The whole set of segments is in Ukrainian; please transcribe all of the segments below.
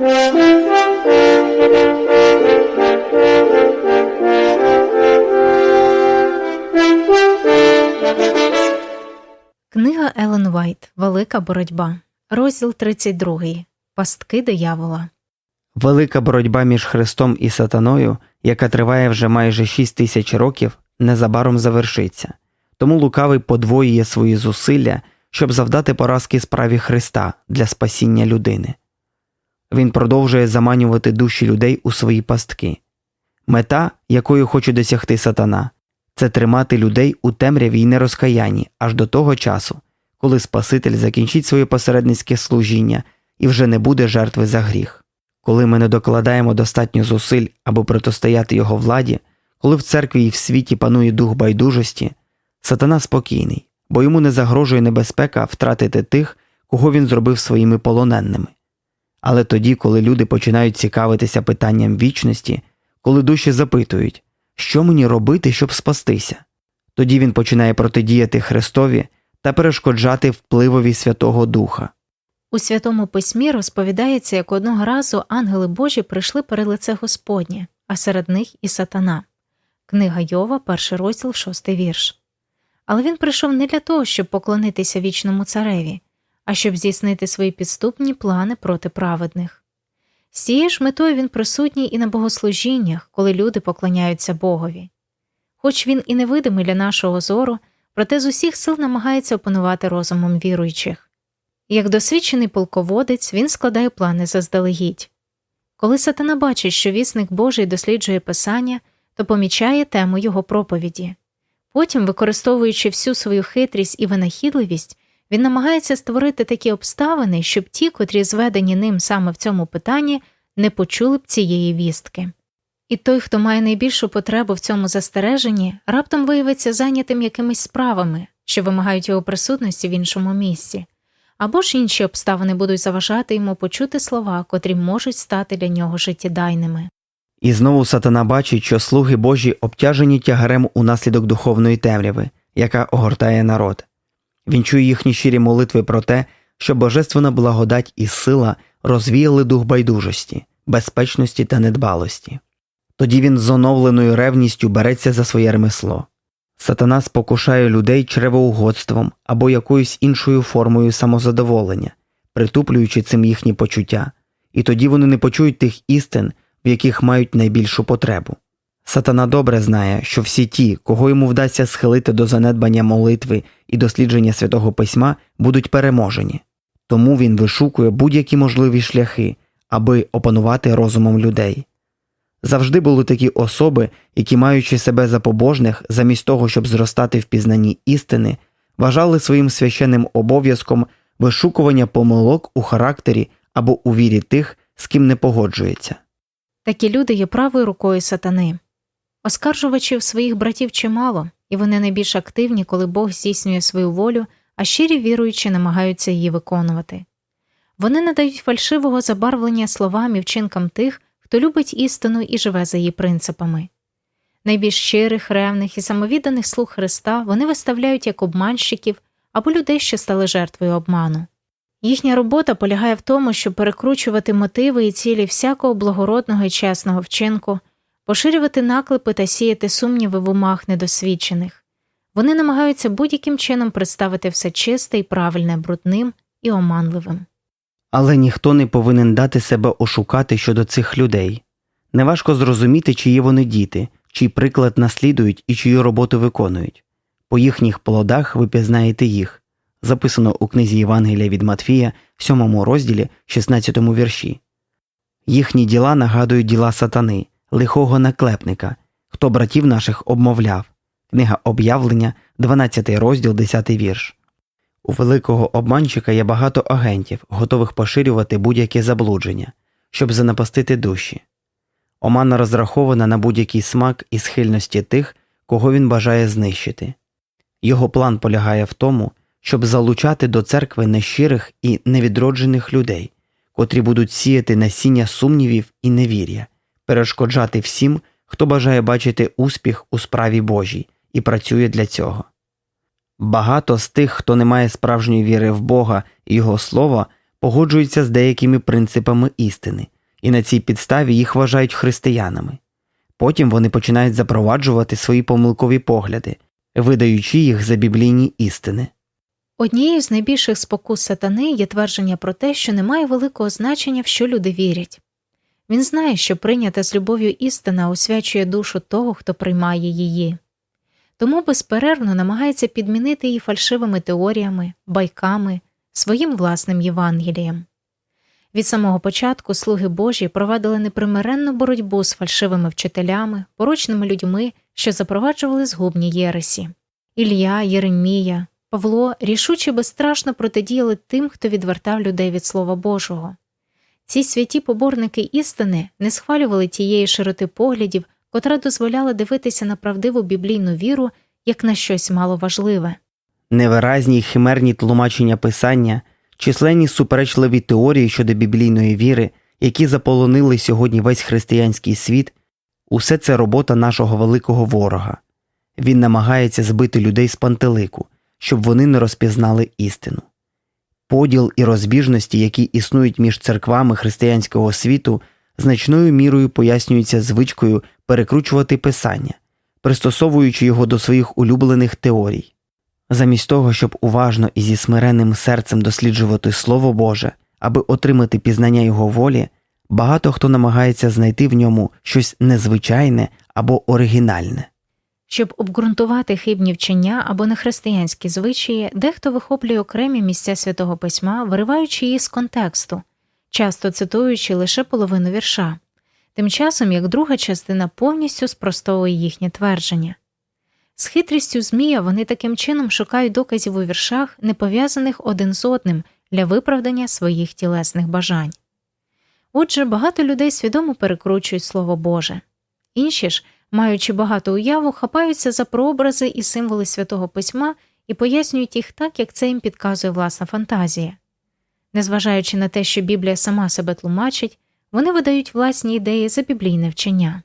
Книга Елен Вайт Велика боротьба. Розділ 32. Пастки диявола. Велика боротьба між Христом і Сатаною, яка триває вже майже шість тисяч років, незабаром завершиться. Тому лукавий подвоює свої зусилля, щоб завдати поразки справі Христа для спасіння людини. Він продовжує заманювати душі людей у свої пастки. Мета, якою хоче досягти сатана, це тримати людей у темряві й нерозкаянні аж до того часу, коли Спаситель закінчить своє посередницьке служіння і вже не буде жертви за гріх. Коли ми не докладаємо достатньо зусиль, аби протистояти його владі, коли в церкві і в світі панує дух байдужості, сатана спокійний, бо йому не загрожує небезпека втратити тих, кого він зробив своїми полоненними. Але тоді, коли люди починають цікавитися питанням вічності, коли душі запитують, що мені робити, щоб спастися, тоді він починає протидіяти Христові та перешкоджати впливові Святого Духа. У Святому Письмі розповідається, як одного разу ангели Божі прийшли перед лице Господнє, а серед них і сатана. Книга Йова, перший розділ, шостий вірш. Але він прийшов не для того, щоб поклонитися вічному цареві, а щоб здійснити свої підступні плани проти праведних. З цією ж метою він присутній і на богослужіннях, коли люди поклоняються Богові. Хоч він і невидимий для нашого зору, проте з усіх сил намагається опанувати розумом віруючих. Як досвідчений полководець, він складає плани заздалегідь. Коли сатана бачить, що вісник Божий досліджує Писання, то помічає тему його проповіді. Потім, використовуючи всю свою хитрість і винахідливість, він намагається створити такі обставини, щоб ті, котрі зведені ним саме в цьому питанні, не почули б цієї вістки. І той, хто має найбільшу потребу в цьому застереженні, раптом виявиться зайнятим якимись справами, що вимагають його присутності в іншому місці, або ж інші обставини будуть заважати йому почути слова, котрі можуть стати для нього життєдайними. І знову сатана бачить, що слуги Божі обтяжені тягарем унаслідок духовної темряви, яка огортає народ. Він чує їхні щирі молитви про те, що божественна благодать і сила розвіяли дух байдужості, безпечності та недбалості. Тоді він з оновленою ревністю береться за своє ремесло. Сатана спокушає людей чревоугодством або якоюсь іншою формою самозадоволення, притуплюючи цим їхні почуття, і тоді вони не почують тих істин, в яких мають найбільшу потребу. Сатана добре знає, що всі ті, кого йому вдасться схилити до занедбання молитви і дослідження святого письма, будуть переможені, тому він вишукує будь-які можливі шляхи, аби опанувати розумом людей. Завжди були такі особи, які, маючи себе за побожних, замість того, щоб зростати в пізнанні істини, вважали своїм священним обов'язком вишукування помилок у характері або у вірі тих, з ким не погоджується. Такі люди є правою рукою сатани. Оскаржувачів своїх братів чимало, і вони найбільш активні, коли Бог здійснює свою волю, а щирі віруючі намагаються її виконувати. Вони надають фальшивого забарвлення словам і вчинкам тих, хто любить істину і живе за її принципами. Найбільш щирих, ревних і самовідданих слуг Христа вони виставляють як обманщиків або людей, що стали жертвою обману. Їхня робота полягає в тому, щоб перекручувати мотиви і цілі всякого благородного і чесного вчинку, поширювати наклепи та сіяти сумніви в умах недосвідчених. Вони намагаються будь-яким чином представити все чисте і правильне брудним і оманливим. Але ніхто не повинен дати себе ошукати щодо цих людей. Неважко зрозуміти, чиї вони діти, чий приклад наслідують і чию роботу виконують. По їхніх плодах ви пізнаєте їх. Записано у книзі Євангелія від Матфія, 7 розділі, 16 вірші. Їхні діла нагадують діла сатани, лихого наклепника, хто братів наших обмовляв. Книга об'явлення, 12 розділ, 10 вірш. У великого обманщика є багато агентів, готових поширювати будь-яке заблудження, щоб занапастити душі. Омана розрахована на будь-який смак і схильності тих, кого він бажає знищити. Його план полягає в тому, щоб залучати до церкви нещирих і невідроджених людей, котрі будуть сіяти насіння сумнівів і невір'я, перешкоджати всім, хто бажає бачити успіх у справі Божій і працює для цього. Багато з тих, хто не має справжньої віри в Бога і Його Слова, погоджуються з деякими принципами істини, і на цій підставі їх вважають християнами. Потім вони починають запроваджувати свої помилкові погляди, видаючи їх за біблійні істини. Однією з найбільших спокус сатани є твердження про те, що немає великого значення, в що люди вірять. Він знає, що прийнята з любов'ю істина освячує душу того, хто приймає її. Тому безперервно намагається підмінити її фальшивими теоріями, байками, своїм власним Євангелієм. Від самого початку слуги Божі провадили непримиренну боротьбу з фальшивими вчителями, порочними людьми, що запроваджували згубні єресі. Ілля, Єремія, Павло рішуче безстрашно протидіяли тим, хто відвертав людей від Слова Божого. Ці святі поборники істини не схвалювали тієї широти поглядів, котра дозволяла дивитися на правдиву біблійну віру як на щось маловажливе. Невиразні й химерні тлумачення писання, численні суперечливі теорії щодо біблійної віри, які заполонили сьогодні весь християнський світ, усе це робота нашого великого ворога. Він намагається збити людей з пантелику, щоб вони не розпізнали істину. Поділ і розбіжності, які існують між церквами християнського світу, значною мірою пояснюються звичкою перекручувати писання, пристосовуючи його до своїх улюблених теорій. Замість того, щоб уважно і зі смиренним серцем досліджувати Слово Боже, аби отримати пізнання Його волі, багато хто намагається знайти в ньому щось незвичайне або оригінальне. Щоб обґрунтувати хибні вчення або нехристиянські звичаї, дехто вихоплює окремі місця святого письма, вириваючи її з контексту, часто цитуючи лише половину вірша, тим часом як друга частина повністю спростовує їхнє твердження. З хитрістю Змія вони таким чином шукають доказів у віршах, не пов'язаних один з одним для виправдання своїх тілесних бажань. Отже, багато людей свідомо перекручують Слово Боже. Інші ж, маючи багато уяву, хапаються за прообрази і символи святого письма і пояснюють їх так, як це їм підказує власна фантазія. Незважаючи на те, що Біблія сама себе тлумачить, вони видають власні ідеї за біблійне вчення.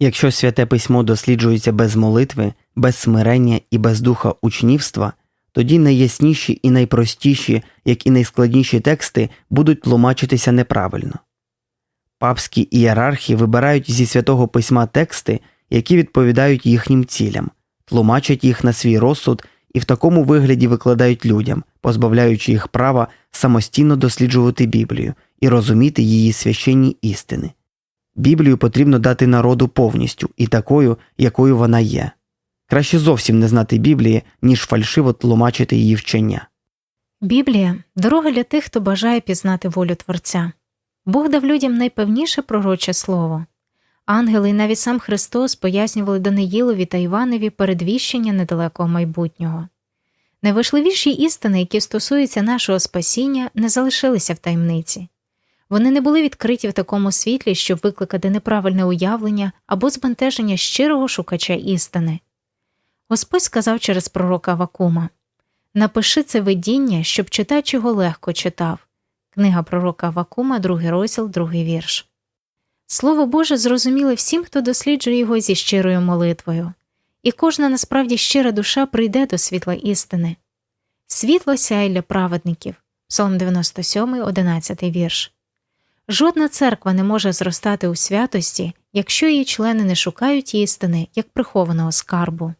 Якщо святе письмо досліджується без молитви, без смирення і без духа учнівства, тоді найясніші і найпростіші, як і найскладніші тексти будуть тлумачитися неправильно. Папські ієрархи вибирають зі святого письма тексти, які відповідають їхнім цілям, тлумачать їх на свій розсуд і в такому вигляді викладають людям, позбавляючи їх права самостійно досліджувати Біблію і розуміти її священні істини. Біблію потрібно дати народу повністю і такою, якою вона є. Краще зовсім не знати Біблії, ніж фальшиво тлумачити її вчення. Біблія дорога для тих, хто бажає пізнати волю Творця. Бог дав людям найпевніше пророче слово. Ангели і навіть сам Христос пояснювали Даниїлові та Іванові передвіщення недалекого майбутнього. Найважливіші істини, які стосуються нашого спасіння, не залишилися в таємниці. Вони не були відкриті в такому світлі, щоб викликати неправильне уявлення або збентеження щирого шукача істини. Господь сказав через пророка Вакума Напиши це видіння, щоб читач його легко читав. Книга пророка Вакума, другий розділ, другий вірш. Слово Боже зрозуміле всім, хто досліджує його зі щирою молитвою, і кожна насправді щира душа прийде до світла істини. Світло сяє для праведників. Псалом 97, 11 вірш. Жодна церква не може зростати у святості, якщо її члени не шукають істини як прихованого скарбу.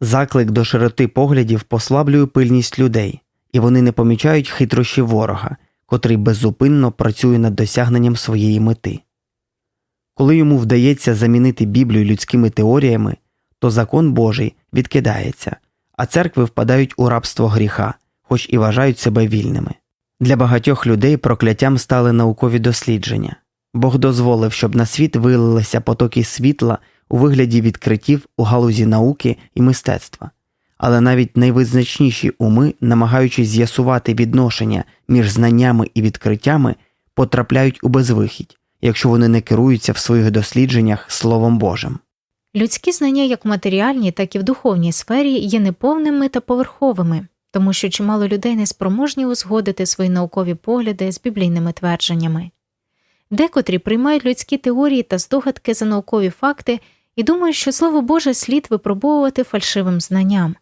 Заклик до широти поглядів послаблює пильність людей, і вони не помічають хитрощі ворога, котрий беззупинно працює над досягненням своєї мети. Коли йому вдається замінити Біблію людськими теоріями, то закон Божий відкидається, а церкви впадають у рабство гріха, хоч і вважають себе вільними. Для багатьох людей прокляттям стали наукові дослідження. Бог дозволив, щоб на світ вилилися потоки світла у вигляді відкриттів у галузі науки і мистецтва, але навіть найвизначніші уми, намагаючись з'ясувати відношення між знаннями і відкриттями, потрапляють у безвихідь, якщо вони не керуються в своїх дослідженнях Словом Божим. Людські знання як в матеріальній, так і в духовній сфері є неповними та поверховими, тому що чимало людей не спроможні узгодити свої наукові погляди з біблійними твердженнями. Декотрі приймають людські теорії та здогадки за наукові факти і думають, що слово Боже слід випробовувати фальшивим знанням.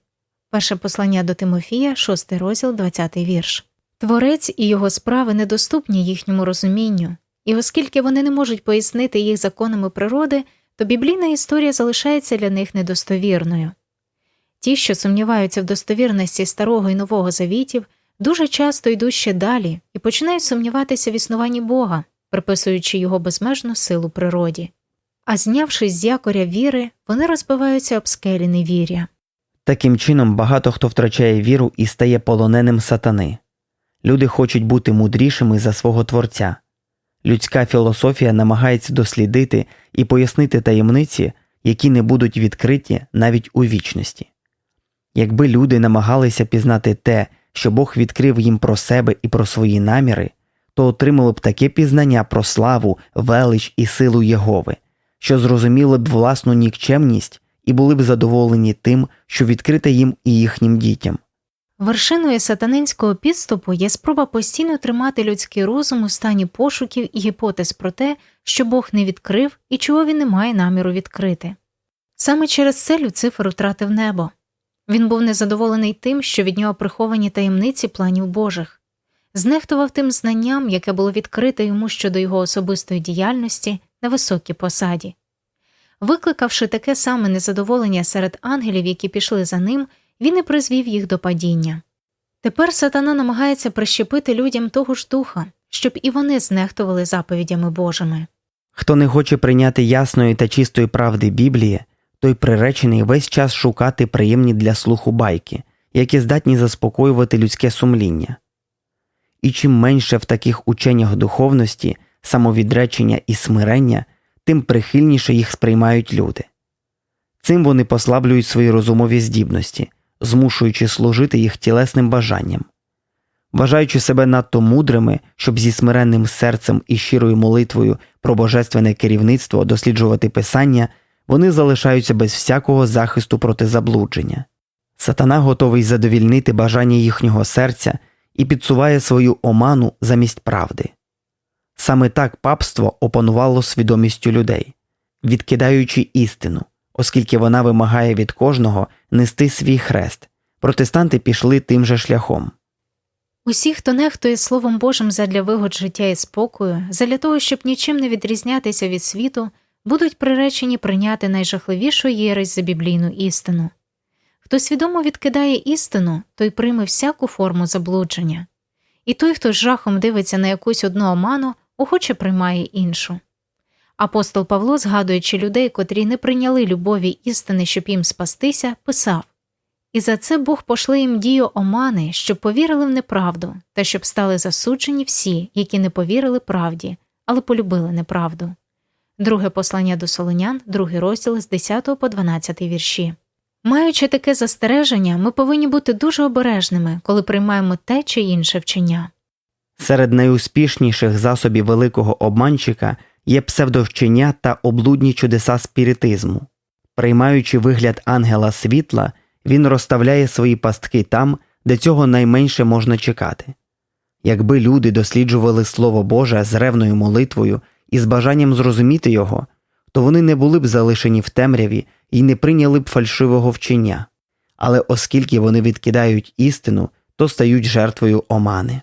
Перше послання до Тимофія, 6 розділ, 20 вірш. Творець і його справи недоступні їхньому розумінню, і оскільки вони не можуть пояснити їх законами природи, то біблійна історія залишається для них недостовірною. Ті, що сумніваються в достовірності старого і нового завітів, дуже часто йдуть ще далі і починають сумніватися в існуванні Бога, приписуючи його безмежну силу природі. А знявшись з якоря віри, вони розбиваються об скелі невір'я. Таким чином, багато хто втрачає віру і стає полоненим сатани. Люди хочуть бути мудрішими за свого Творця. Людська філософія намагається дослідити і пояснити таємниці, які не будуть відкриті навіть у вічності. Якби люди намагалися пізнати те, що Бог відкрив їм про себе і про свої наміри, то отримали б таке пізнання про славу, велич і силу Єгови, що зрозуміли б власну нікчемність і були б задоволені тим, що відкрите їм і їхнім дітям. Вершиною сатанинського підступу є спроба постійно тримати людський розум у стані пошуків і гіпотез про те, що Бог не відкрив і чого він не має наміру відкрити. Саме через це Люцифер втратив небо. Він був незадоволений тим, що від нього приховані таємниці планів Божих, знехтував тим знанням, яке було відкрите йому щодо його особистої діяльності на високій посаді. Викликавши таке саме незадоволення серед ангелів, які пішли за ним, він і призвів їх до падіння. Тепер сатана намагається прищепити людям того ж духа, щоб і вони знехтували заповідями Божими. Хто не хоче прийняти ясної та чистої правди Біблії, той приречений весь час шукати приємні для слуху байки, які здатні заспокоювати людське сумління. І чим менше в таких ученнях духовності, самовідречення і смирення, тим прихильніше їх сприймають люди. Цим вони послаблюють свої розумові здібності, змушуючи служити їх тілесним бажанням. Вважаючи себе надто мудрими, щоб зі смиренним серцем і щирою молитвою про божественне керівництво досліджувати писання, вони залишаються без всякого захисту проти заблудження. Сатана готовий задовільнити бажання їхнього серця і підсуває свою оману замість правди. Саме так папство опанувало свідомістю людей, відкидаючи істину, оскільки вона вимагає від кожного нести свій хрест. Протестанти пішли тим же шляхом. Усі, хто нехтує Словом Божим задля вигод життя і спокою, задля того, щоб нічим не відрізнятися від світу, будуть приречені прийняти найжахливішу єресь за біблійну істину. Хто свідомо відкидає істину, той прийме всяку форму заблудження, і той, хто з жахом дивиться на якусь одну оману, охоче приймає іншу. Апостол Павло, згадуючи людей, котрі не прийняли любові істини, щоб їм спастися, писав І за це Бог пошле їм дію омани, щоб повірили в неправду, та щоб стали засуджені всі, які не повірили правді, але полюбили неправду. Друге послання до Солонян, другий розділ з 10 по 12 вірші. Маючи таке застереження, ми повинні бути дуже обережними, коли приймаємо те чи інше вчення. Серед найуспішніших засобів великого обманщика є псевдовчення та облудні чудеса спіритизму. Приймаючи вигляд ангела світла, він розставляє свої пастки там, де цього найменше можна чекати. Якби люди досліджували Слово Боже з ревною молитвою і з бажанням зрозуміти його, то вони не були б залишені в темряві і не прийняли б фальшивого вчення, але оскільки вони відкидають істину, то стають жертвою омани.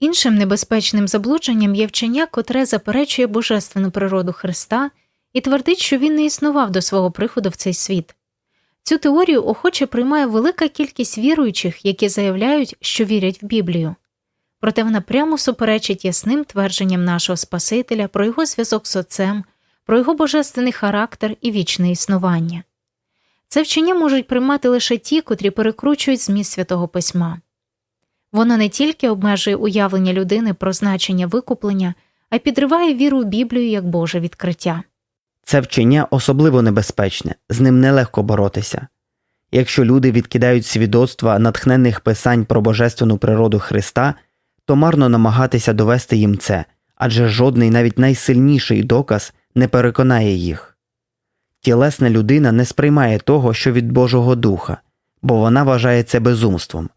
Іншим небезпечним заблудженням є вчення, котре заперечує божественну природу Христа і твердить, що він не існував до свого приходу в цей світ. Цю теорію охоче приймає велика кількість віруючих, які заявляють, що вірять в Біблію. Проте вона прямо суперечить ясним твердженням нашого Спасителя про його зв'язок з Отцем, про його божественний характер і вічне існування. Це вчення можуть приймати лише ті, котрі перекручують зміст святого письма. Воно не тільки обмежує уявлення людини про значення викуплення, а й підриває віру в Біблію як Боже відкриття. Це вчення особливо небезпечне, з ним нелегко боротися. Якщо люди відкидають свідоцтва натхненних писань про божественну природу Христа, то марно намагатися довести їм це, адже жодний навіть найсильніший доказ не переконає їх. Тілесна людина не сприймає того, що від Божого Духа, бо вона вважає це безумством,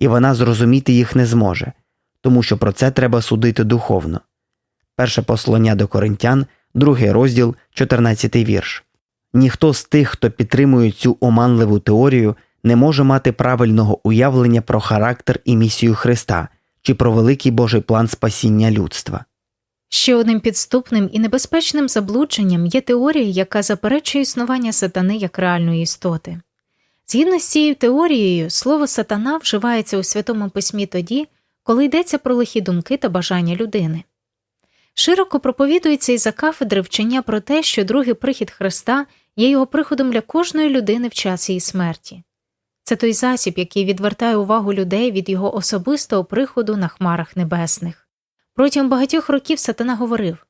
і вона зрозуміти їх не зможе, тому що про це треба судити духовно. Перше послання до Коринтян, другий розділ, 14 вірш. Ніхто з тих, хто підтримує цю оманливу теорію, не може мати правильного уявлення про характер і місію Христа, чи про великий Божий план спасіння людства. Ще одним підступним і небезпечним заблудженням є теорія, яка заперечує існування сатани як реальної істоти. Згідно з цією теорією, слово сатана вживається у Святому Письмі тоді, коли йдеться про лихі думки та бажання людини. Широко проповідується із за кафедри вчення про те, що другий прихід Христа є його приходом для кожної людини в час її смерті. Це той засіб, який відвертає увагу людей від його особистого приходу на хмарах небесних. Протягом багатьох років сатана говорив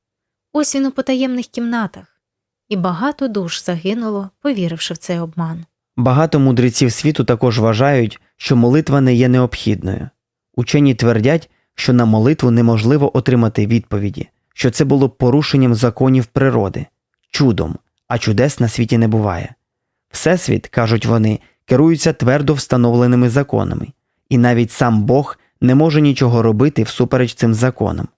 ось він у потаємних кімнатах, і багато душ загинуло, повіривши в цей обман. Багато мудреців світу також вважають, що молитва не є необхідною. Учені твердять, що на молитву неможливо отримати відповіді, що це було порушенням законів природи, чудом, а чудес на світі не буває. Всесвіт, кажуть вони, керується твердо встановленими законами, і навіть сам Бог не може нічого робити всупереч цим законам.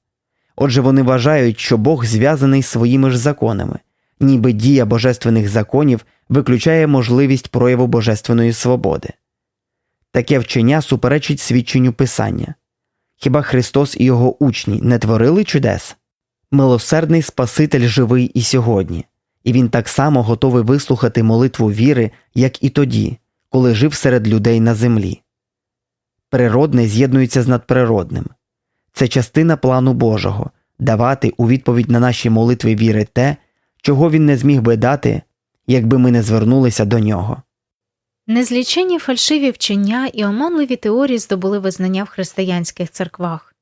Отже, вони вважають, що Бог зв'язаний своїми ж законами, ніби дія божественних законів виключає можливість прояву божественної свободи. Таке вчення суперечить свідченню Писання. Хіба Христос і його учні не творили чудес? Милосердний Спаситель живий і сьогодні, і він так само готовий вислухати молитву віри, як і тоді, коли жив серед людей на землі. Природне з'єднується з надприродним. Це частина плану Божого давати у відповідь на наші молитви віри те, чого він не зміг би дати, якби ми не звернулися до нього. Незліченні фальшиві вчення і оманливі теорії здобули визнання в християнських церквах.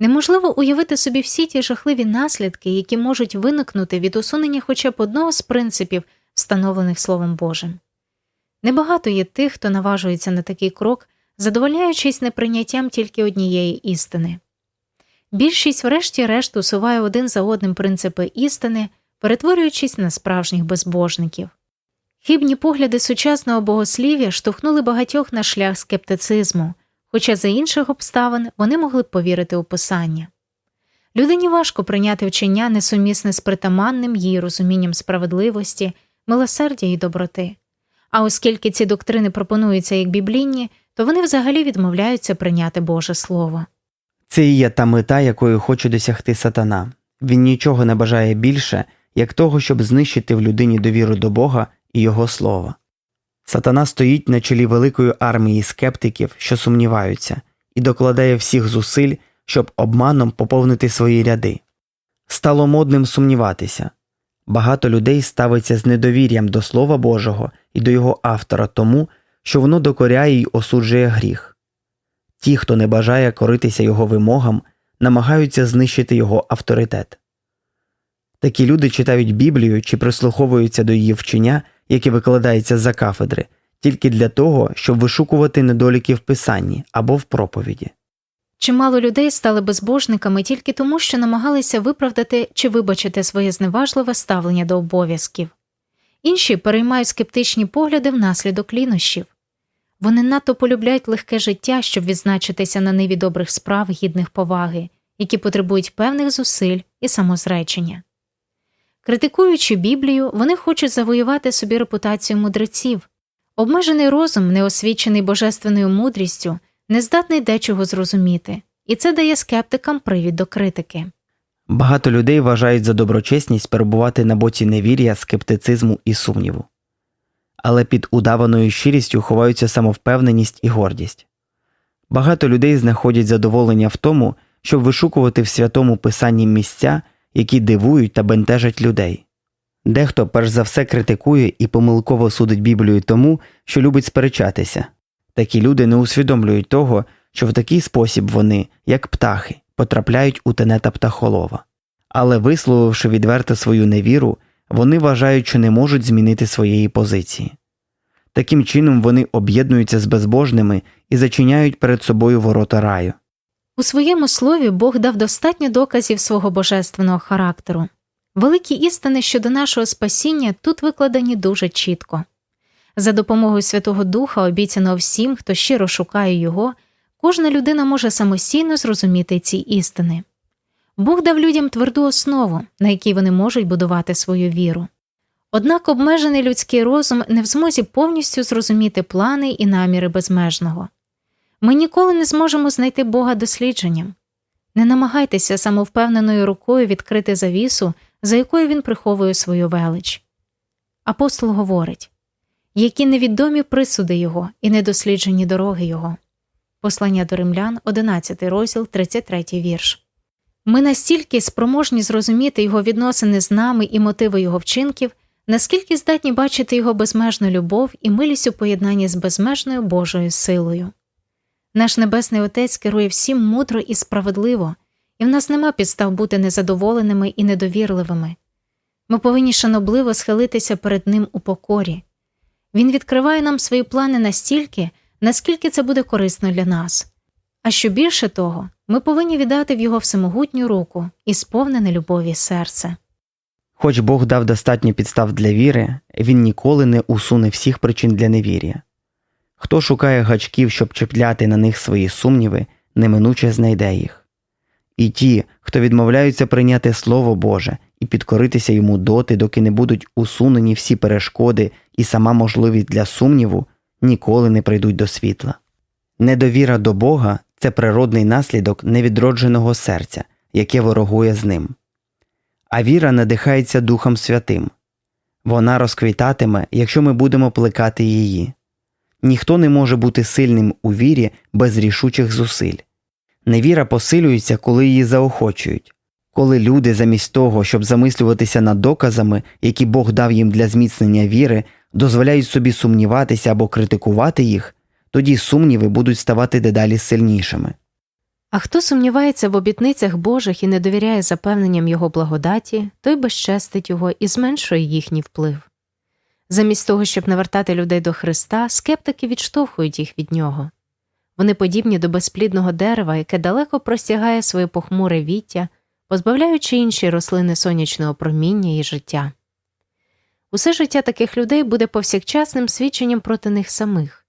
Неможливо уявити собі всі ті жахливі наслідки, які можуть виникнути від усунення хоча б одного з принципів, встановлених Словом Божим. Небагато є тих, хто наважується на такий крок, задовольняючись неприйняттям тільки однієї істини. Більшість, врешті-решт, усуває один за одним принципи істини, перетворюючись на справжніх безбожників. Хибні погляди сучасного богослів'я штовхнули багатьох на шлях скептицизму, хоча за інших обставин вони могли б повірити у писання. Людині важко прийняти вчення несумісне з притаманним її розумінням справедливості, милосердя і доброти. А оскільки ці доктрини пропонуються як біблійні, то вони взагалі відмовляються прийняти Боже Слово. Це і є та мета, якої хоче досягти сатана. Він нічого не бажає більше, як того, щоб знищити в людині довіру до Бога і Його слова. Сатана стоїть на чолі великої армії скептиків, що сумніваються, і докладає всіх зусиль, щоб обманом поповнити свої ряди. Стало модним сумніватися. Багато людей ставиться з недовір'ям до Слова Божого і до його автора тому, що воно докоряє й осуджує гріх. Ті, хто не бажає коритися його вимогам, намагаються знищити його авторитет. Такі люди читають Біблію чи прислуховуються до її вчення, яке викладається за кафедри, тільки для того, щоб вишукувати недоліки в писанні або в проповіді. Чимало людей стали безбожниками тільки тому, що намагалися виправдати чи вибачити своє зневажливе ставлення до обов'язків. Інші переймають скептичні погляди внаслідок лінощів. Вони надто полюбляють легке життя, щоб відзначитися на ниві добрих справ, гідних поваги, які потребують певних зусиль і самозречення. Критикуючи Біблію, вони хочуть завоювати собі репутацію мудреців. Обмежений розум, неосвічений божественною мудрістю, не здатний дечого зрозуміти, і це дає скептикам привід до критики. Багато людей вважають за доброчесність перебувати на боці невір'я, скептицизму і сумніву. Але під удаваною щирістю ховаються самовпевненість і гордість. Багато людей знаходять задоволення в тому, щоб вишукувати в святому писанні місця, які дивують та бентежать людей. Дехто перш за все критикує і помилково судить Біблію тому, що любить сперечатися. Такі люди не усвідомлюють того, що в такий спосіб вони, як птахи, потрапляють у тенета птахолова. Але висловивши відверто свою невіру, вони вважають, що не можуть змінити своєї позиції. Таким чином вони об'єднуються з безбожними і зачиняють перед собою ворота раю. У своєму слові Бог дав достатньо доказів свого божественного характеру. Великі істини щодо нашого спасіння тут викладені дуже чітко. За допомогою Святого Духа, обіцяного всім, хто щиро шукає його, кожна людина може самостійно зрозуміти ці істини. Бог дав людям тверду основу, на якій вони можуть будувати свою віру. Однак обмежений людський розум не в змозі повністю зрозуміти плани і наміри безмежного. Ми ніколи не зможемо знайти Бога дослідженням. Не намагайтеся самовпевненою рукою відкрити завісу, за якою він приховує свою велич. Апостол говорить які невідомі присуди його і недосліджені дороги його. Послання до римлян, 11 розділ, 33 вірш. Ми настільки спроможні зрозуміти його відносини з нами і мотиви його вчинків, наскільки здатні бачити його безмежну любов і милість у поєднанні з безмежною Божою силою. Наш Небесний Отець керує всім мудро і справедливо, і в нас нема підстав бути незадоволеними і недовірливими. Ми повинні шанобливо схилитися перед Ним у покорі. Він відкриває нам свої плани настільки, наскільки це буде корисно для нас. А що більше того, ми повинні віддати в його всемогутню руку і сповнене любові серце. Хоч Бог дав достатньо підстав для віри, він ніколи не усуне всіх причин для невір'я. Хто шукає гачків, щоб чіпляти на них свої сумніви, неминуче знайде їх. І ті, хто відмовляються прийняти Слово Боже і підкоритися йому доти, доки не будуть усунені всі перешкоди і сама можливість для сумніву, ніколи не прийдуть до світла. Недовіра до Бога це природний наслідок невідродженого серця, яке ворогує з ним. А віра надихається Духом Святим. Вона розквітатиме, якщо ми будемо плекати її. Ніхто не може бути сильним у вірі без рішучих зусиль. Невіра посилюється, коли її заохочують. Коли люди, замість того, щоб замислюватися над доказами, які Бог дав їм для зміцнення віри, дозволяють собі сумніватися або критикувати їх, тоді сумніви будуть ставати дедалі сильнішими. А хто сумнівається в обітницях Божих і не довіряє запевненням Його благодаті, той безчестить його і зменшує їхній вплив. Замість того, щоб навертати людей до Христа, скептики відштовхують їх від нього. Вони подібні до безплідного дерева, яке далеко простягає своє похмуре віття, позбавляючи інші рослини сонячного проміння і життя. Усе життя таких людей буде повсякчасним свідченням проти них самих.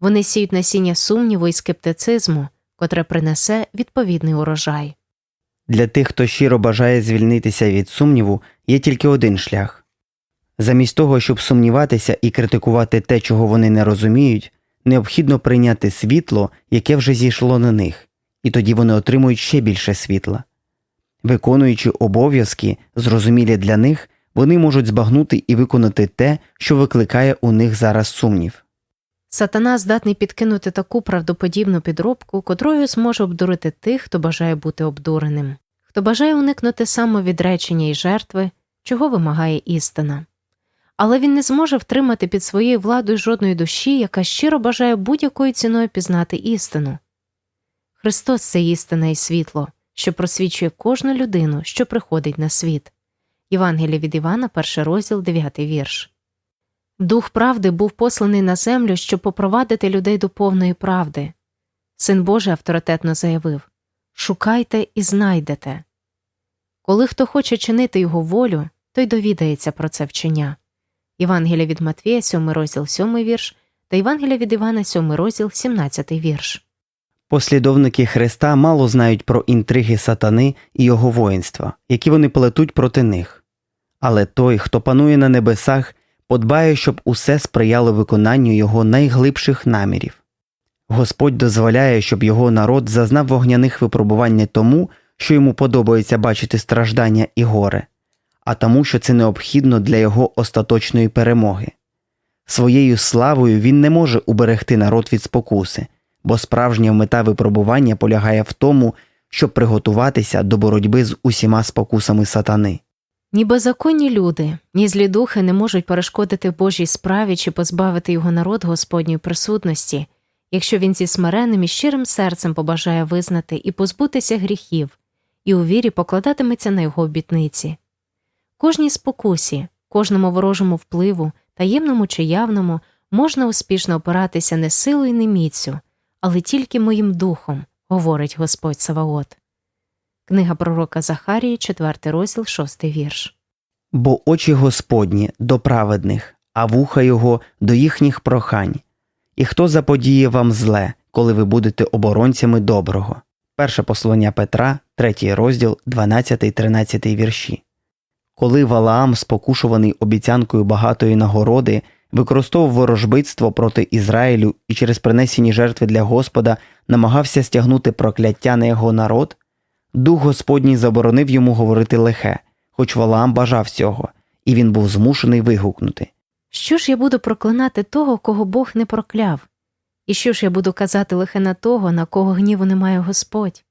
Вони сіють насіння сумніву і скептицизму, котре принесе відповідний урожай. Для тих, хто щиро бажає звільнитися від сумніву, є тільки один шлях. Замість того, щоб сумніватися і критикувати те, чого вони не розуміють, необхідно прийняти світло, яке вже зійшло на них, і тоді вони отримують ще більше світла. Виконуючи обов'язки, зрозумілі для них, вони можуть збагнути і виконати те, що викликає у них зараз сумнів. Сатана здатний підкинути таку правдоподібну підробку, котрою зможе обдурити тих, хто бажає бути обдуреним, хто бажає уникнути самовідречення і жертви, чого вимагає істина. Але він не зможе втримати під своєю владою жодної душі, яка щиро бажає будь-якою ціною пізнати істину. Христос це істина і світло, що просвічує кожну людину, що приходить на світ. Євангеліє від Івана, перший розділ, 9 вірш. Дух правди був посланий на землю, щоб попровадити людей до повної правди. Син Божий авторитетно заявив Шукайте і знайдете. Коли хто хоче чинити його волю, той довідається про це вчення. Євангелія від Матвія, 7 розділ 7 вірш та Євангелія від Івана, 7 розділ 17 вірш. Послідовники Христа мало знають про інтриги сатани і його воїнства, які вони плетуть проти них. Але той, хто панує на небесах, подбає, щоб усе сприяло виконанню його найглибших намірів. Господь дозволяє, щоб його народ зазнав вогняних випробувань тому, що йому подобається бачити страждання і горе, а тому, що це необхідно для його остаточної перемоги. Своєю славою він не може уберегти народ від спокуси, бо справжня мета випробування полягає в тому, щоб приготуватися до боротьби з усіма спокусами сатани. Ні беззаконні люди, ні злі духи не можуть перешкодити Божій справі чи позбавити його народ Господньої присутності, якщо він зі смиренним і щирим серцем побажає визнати і позбутися гріхів, і у вірі покладатиметься на його обітниці. Кожній спокусі, кожному ворожому впливу, таємному чи явному, можна успішно опиратися не силою, не міцю, але тільки моїм духом, говорить Господь Саваот. Книга пророка Захарії, 4 розділ, 6 вірш. Бо очі Господні до праведних, а вуха його до їхніх прохань. І хто заподіє вам зле, коли ви будете оборонцями доброго? Перше послання Петра, 3 розділ, 12-13 вірші. Коли Валаам, спокушуваний обіцянкою багатої нагороди, використовував ворожбитство проти Ізраїлю і через принесені жертви для Господа намагався стягнути прокляття на його народ, Дух Господній заборонив йому говорити лихе, хоч Валаам бажав цього, і він був змушений вигукнути. Що ж я буду проклинати того, кого Бог не прокляв? І що ж я буду казати лихе на того, на кого гніву не має Господь?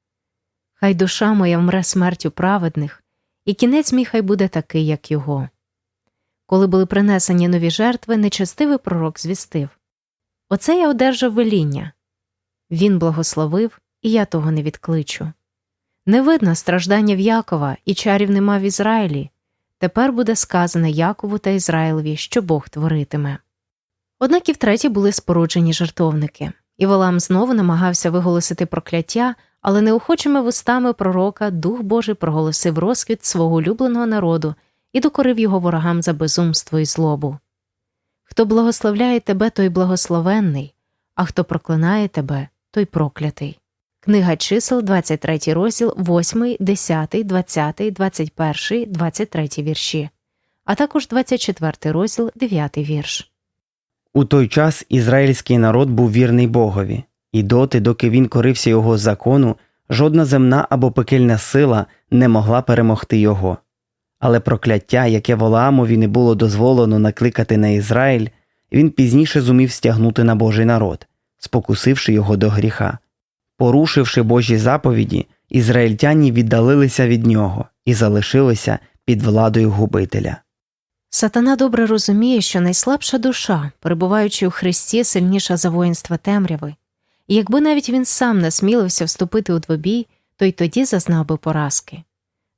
Хай душа моя вмре смертю праведних, і кінець мій хай буде такий, як його. Коли були принесені нові жертви, нечестивий пророк звістив Оце я одержав веління. Він благословив, і я того не відкличу. Не видно страждання в Якова, і чарів нема в Ізраїлі. Тепер буде сказано Якову та Ізраїлеві, що Бог творитиме. Однак і втретє були споруджені жартовники, і Валам знову намагався виголосити прокляття, але неохочими вустами пророка Дух Божий проголосив розквіт свого улюбленого народу і докорив його ворогам за безумство і злобу. Хто благословляє тебе, той благословенний, а хто проклинає тебе, той проклятий. Книга чисел, 23 розділ, 8, 10, 20, 21, 23 вірші, а також 24 розділ, 9 вірш. У той час ізраїльський народ був вірний Богові, і доти, доки він корився його закону, жодна земна або пекельна сила не могла перемогти його. Але прокляття, яке Валаамові не було дозволено накликати на Ізраїль, він пізніше зумів стягнути на Божий народ, спокусивши його до гріха. Порушивши Божі заповіді, ізраїльтяні віддалилися від нього і залишилися під владою губителя. Сатана добре розуміє, що найслабша душа, перебуваючи у Христі, сильніша за воїнства темряви, якби навіть він сам насмілився вступити у двобій, то й тоді зазнав би поразки.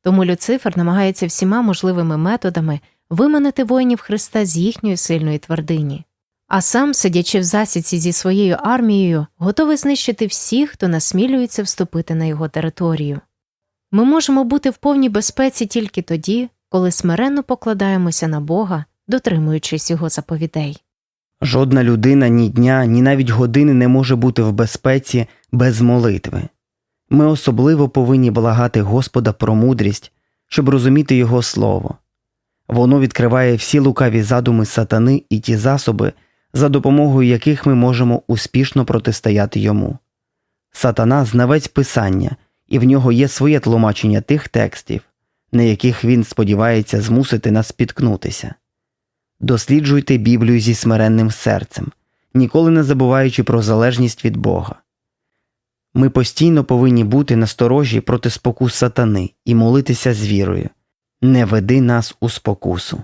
Тому Люцифер намагається всіма можливими методами виманити воїнів Христа з їхньої сильної твердині, а сам, сидячи в засіці зі своєю армією, готовий знищити всіх, хто насмілюється вступити на його територію. Ми можемо бути в повній безпеці тільки тоді, коли смиренно покладаємося на Бога, дотримуючись його заповідей. Жодна людина ні дня, ні навіть години не може бути в безпеці без молитви. Ми особливо повинні благати Господа про мудрість, щоб розуміти Його Слово. Воно відкриває всі лукаві задуми сатани і ті засоби, за допомогою яких ми можемо успішно протистояти йому. Сатана знавець Писання, і в нього є своє тлумачення тих текстів, на яких він сподівається змусити нас спіткнутися. Досліджуйте Біблію зі смиренним серцем, ніколи не забуваючи про залежність від Бога. Ми постійно повинні бути насторожі проти спокус сатани і молитися з вірою. Не веди нас у спокусу.